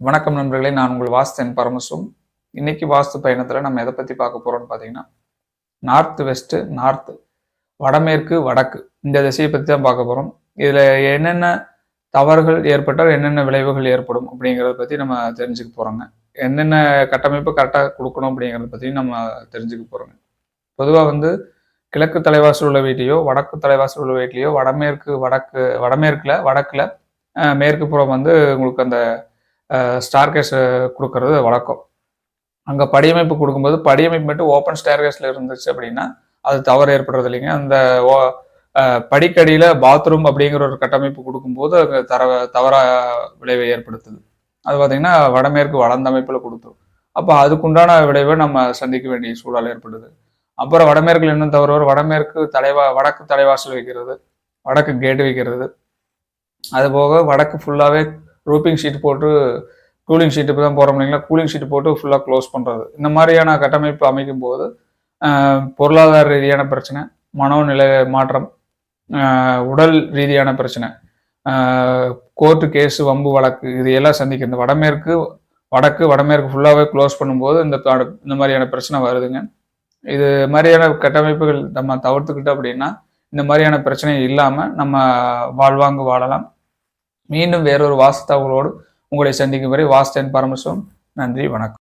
வணக்கம் நண்பர்களே நான் உங்கள் வாஸ்தன் பரமசும் இன்னைக்கு வாஸ்து பயணத்தில் நம்ம எதை பற்றி பார்க்க போகிறோம்னு பார்த்தீங்கன்னா நார்த் வெஸ்ட்டு நார்த்து வடமேற்கு வடக்கு. இந்த திசையை பற்றி தான் பார்க்க போகிறோம் இதில் என்னென்ன தவறுகள் ஏற்பட்டால் என்னென்ன விளைவுகள் ஏற்படும் அப்படிங்கிறத பற்றி நம்ம தெரிஞ்சுக்க போகிறோங்க என்னென்ன கட்டமைப்பு கரெக்டாக கொடுக்கணும் அப்படிங்கிறத பற்றி நம்ம தெரிஞ்சுக்க போகிறோங்க பொதுவாக வந்து கிழக்கு தலைவாசல் உள்ள வீட்லேயோ வடக்கு தலைவாசல் உள்ள வீட்லேயோ வடமேற்கு வடக்கு வடமேற்கில் வடக்கில் மேற்கு புறம் வந்து உங்களுக்கு அந்த ஸ்டார் கேஸ் கொடுக்கறது வழக்கம். அங்கே படியமைப்பு கொடுக்கும்போது படியமைப்பு மட்டும் ஓப்பன் ஸ்டேர் கேஸில் இருந்துச்சு அப்படின்னா அது தவறு ஏற்படுறது இல்லைங்க. அந்த ஓ- படிக்கடியில் பாத்ரூம் அப்படிங்கிற ஒரு கட்டமைப்பு கொடுக்கும்போது அங்கே தர தவறாக விளைவை ஏற்படுத்துது. அது பார்த்தீங்கன்னா வடமேற்கு வளர்ந்த அமைப்பில் கொடுத்துரும் அப்போ அதுக்குண்டான விளைவை நம்ம சந்திக்க வேண்டிய சூழல் ஏற்படுது. அப்புறம் வடமேற்கில் இன்னும் தவறு வரும் வடமேற்கு தலைவா வடக்கு தலைவாசல் வைக்கிறது வடக்கு கேட் வைக்கிறது. அதுபோக வடக்கு ஃபுல்லாகவே ரூப்பிங் ஷீட் போட்டு கூலிங் ஷீட் இப்போ தான் போகிறோம் இல்லைங்களா? கூலிங் ஷீட் போட்டு ஃபுல்லாக க்ளோஸ் பண்ணுறது இந்த மாதிரியான கட்டமைப்பு அமைக்கும் போது பொருளாதார ரீதியான பிரச்சனை மனோநிலை மாற்றம் உடல் ரீதியான பிரச்சனை கோர்ட்டு கேஸு வம்பு வழக்கு இது எல்லாம் சந்திக்கும். இந்த வடமேற்கு வடக்கு வடமேற்கு ஃபுல்லாகவே க்ளோஸ் பண்ணும்போது இந்த இந்த மாதிரியான பிரச்சனை வருதுங்க. இது மாதிரியான கட்டமைப்புகள் நம்ம தவிர்த்துக்கிட்டோம் அப்படின்னா இந்த மாதிரியான பிரச்சனை இல்லாமல் நம்ம வாழ்வாங்கு வாழலாம். மீண்டும் வேறொரு வாஸ்து உங்களை சந்திக்கும் வரை வாஸ்தன் பரமசிவம் நன்றி வணக்கம்.